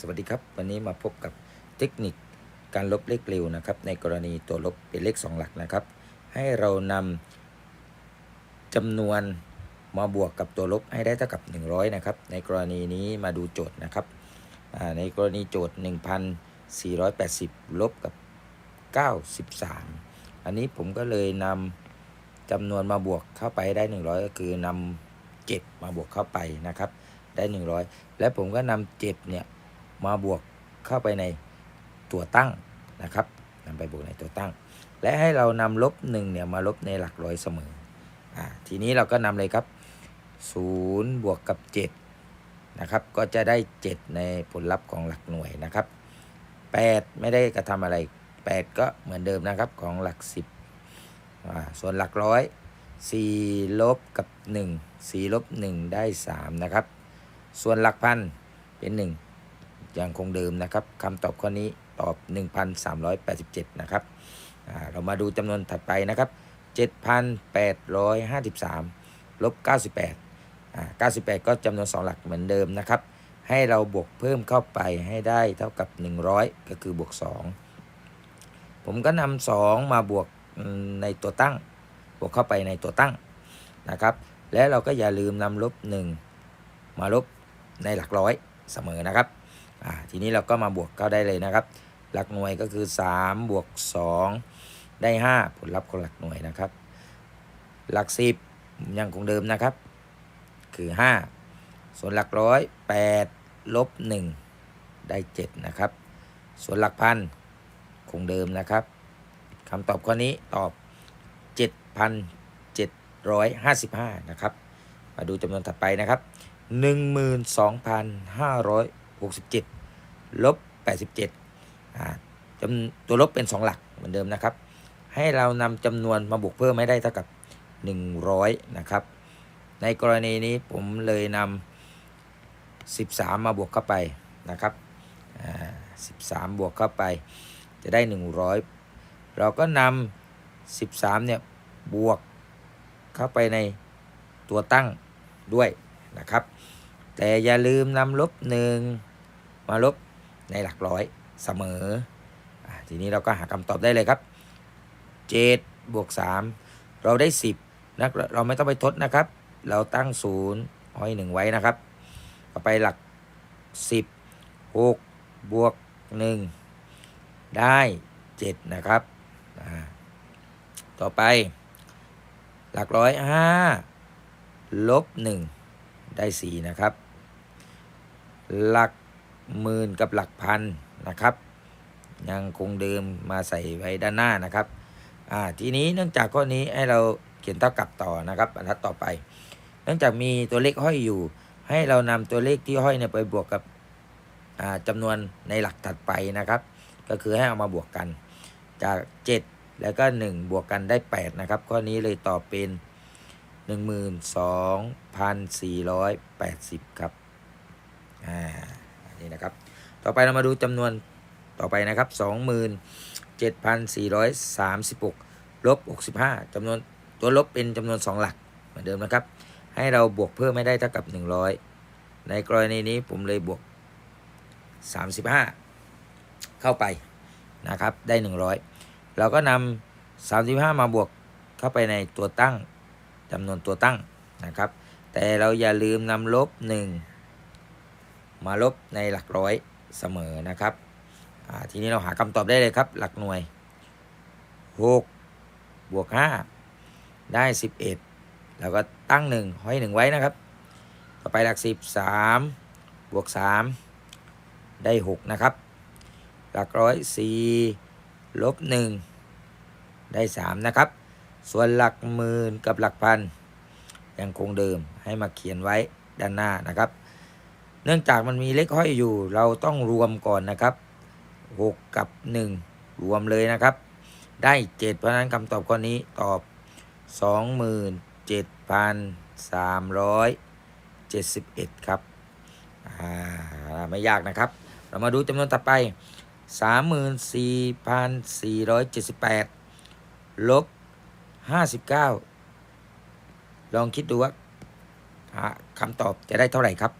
สวัสดีครับ วันนี้มาพบกับเทคนิคการลบเลขเร็วนะครับ ในกรณีตัวลบเป็นเลข 2 หลักนะครับ ให้เรานำจำนวนมาบวกกับตัวลบให้ได้เท่ากับ 100 นะครับ ในกรณีนี้มาดูโจทย์นะครับในกรณีโจทย์ 1,480 ลบกับ 93 อันนี้ผมก็เลยนำจำนวนมาบวกเข้าไปให้ได้ 100 ก็คือนำ7มาบวกเข้าไปนะครับได้ 100 และผมก็นำ7เนี่ย มาบวกเข้าไปในตัวตั้งนะครับนำไปบวกในตัวตั้ง และให้เรานำลบ1เนี่ยมาลบในหลักร้อยเสมออ่าทีนี้เราก็นำเลยครับ0บวกกับ7นะครับก็จะได้ 7 ในผลลัพธ์ของหลักหน่วยนะครับ 8 ไม่ได้กระทำอะไร 8 ก็เหมือนเดิมนะครับของหลัก 10อ่าส่วนหลักร้อย4ลบกับ 1 4ลบ1ได้ 3 นะครับ ส่วนหลักพันเป็น 1 ยังคงเดิมนะครับคำตอบข้อนี้ตอบ 1,387 นะครับเรามาดูจำนวนถัดไปนะครับ 7,853 ลบ 98อ่า98 ก็จำนวน 2 หลักเหมือนเดิมนะครับ ให้เราบวกเพิ่มเข้าไปให้ได้เท่ากับ 100 ก็คือบวก 2 ผมก็นำ2มาบวกในตัวตั้ง บวกเข้าไปในตัวตั้งนะครับ และเราก็อย่าลืมนำลบ 1 มาลบในหลักร้อยเสมอนะครับ อ่าทีนี้เราก็มาบวกเข้าได้เลยนะครับ หลักหน่วยก็คือ 3 บวก 2 ได้ 5 ผลลัพธ์ของหลักหน่วยนะครับ หลัก 10 ยังคงเดิมนะครับ คือ 5 ส่วนหลักร้อย8ลบ1ได้ 7 นะครับ ส่วนหลักพันคงเดิมนะครับคำตอบข้อนี้ตอบ 7,755 นะครับ มาดูจำนวนถัดไปนะครับ 12,567 ลบ 87อ่าจำตัวลบเป็น 2 หลักเหมือนเดิมนะครับ ให้เรานำจำนวนมาบวกเพิ่มให้ได้เท่ากับ 100 นะครับ ในกรณีนี้ผมเลยนำ13 มาบวกเข้าไปนะครับอ่า13 บวกเข้าไปจะได้ 100 เราก็นำ13 เนี่ย บวกเข้าไปในตัวตั้งด้วยนะครับ แต่อย่าลืมนำลบหนึ่ง มาลบในหลักร้อยเสมออทีนี้เราก็หาคำตอบได้เลยครับ7บวก3เราได้ 10นะเราไม่ต้องไปทดนะครับ เราตั้ง0ห้อย1ไว้นะครับต่อไปหลัก 10 6 บวก 1 ได้ 7 นะครับ ต่อไป หลักร้อยห้าลบหนึ่งได้สี่นะครับ หลัก หมื่นกับหลักพันนะครับ ยังคงเดิมมาใส่ไว้ด้านหน้านะครับอ่าทีนี้เนื่องจากข้อนี้ให้เราเขียนเท่ากับต่อนะครับบรรทัดต่อไป เนื่องจากมีตัวเลขห้อยอยู่ ให้เรานำตัวเลขที่ห้อยเนี่ยไปบวกกับอ่าจำนวนในหลักถัดไปนะครับ ก็คือให้เอามาบวกกัน จาก 7 แล้วก็ 1 บวกกันได้ 8 นะครับ ข้อนี้เลยตอบเป็น 12,480 ครับอ่า นนี้นะครับ ต่อไปเรามาดูจำนวนต่อไปนะครับ 27,436 ลบ 65จำนวนตัวลบเป็นจำนวน 2 หลักเหมือนเดิมนะครับ ให้เราบวกเพิ่มไม่ได้เท่ากับ 100 ในกรณีนี้ผมเลยบวก 35 เข้าไปนะครับ ได้ 100 เราก็นำ35 มาบวกเข้าไปในตัวตั้งจำนวนตัวตั้งนะครับ แต่เราอย่าลืมนำลบ 1 มาลบในหลักร้อยเสมอนะครับทีนี้เราหาคำตอบได้เลยครับ หลักหน่วย 6 บวก 5 ได้ 11 แล้วก็ตั้ง 1 ห้อย 1 ไว้นะครับ ต่อไปหลัก 10 3 บวก 3 ได้ 6 นะครับ หลักร้อย 4 ลบ 1 ได้ 3 นะครับ ส่วนหลักหมื่นกับหลักพันยังคงเดิมให้มาเขียนไว้ด้านหน้านะครับ เนื่องจากมันมีเลขห้อยอยู่ เราต้องรวมก่อนนะครับ 6 กับ 1 รวมเลยนะครับ ได้ 7 เพราะนั้นคำตอบข้อนี้ตอบ 27,371 ครับอ่าไม่ยากนะครับ เรามาดูจำนวนต่อไป 34,478 ลบ 59 ลองคิดดูว่าคำตอบจะได้เท่าไหร่ครับ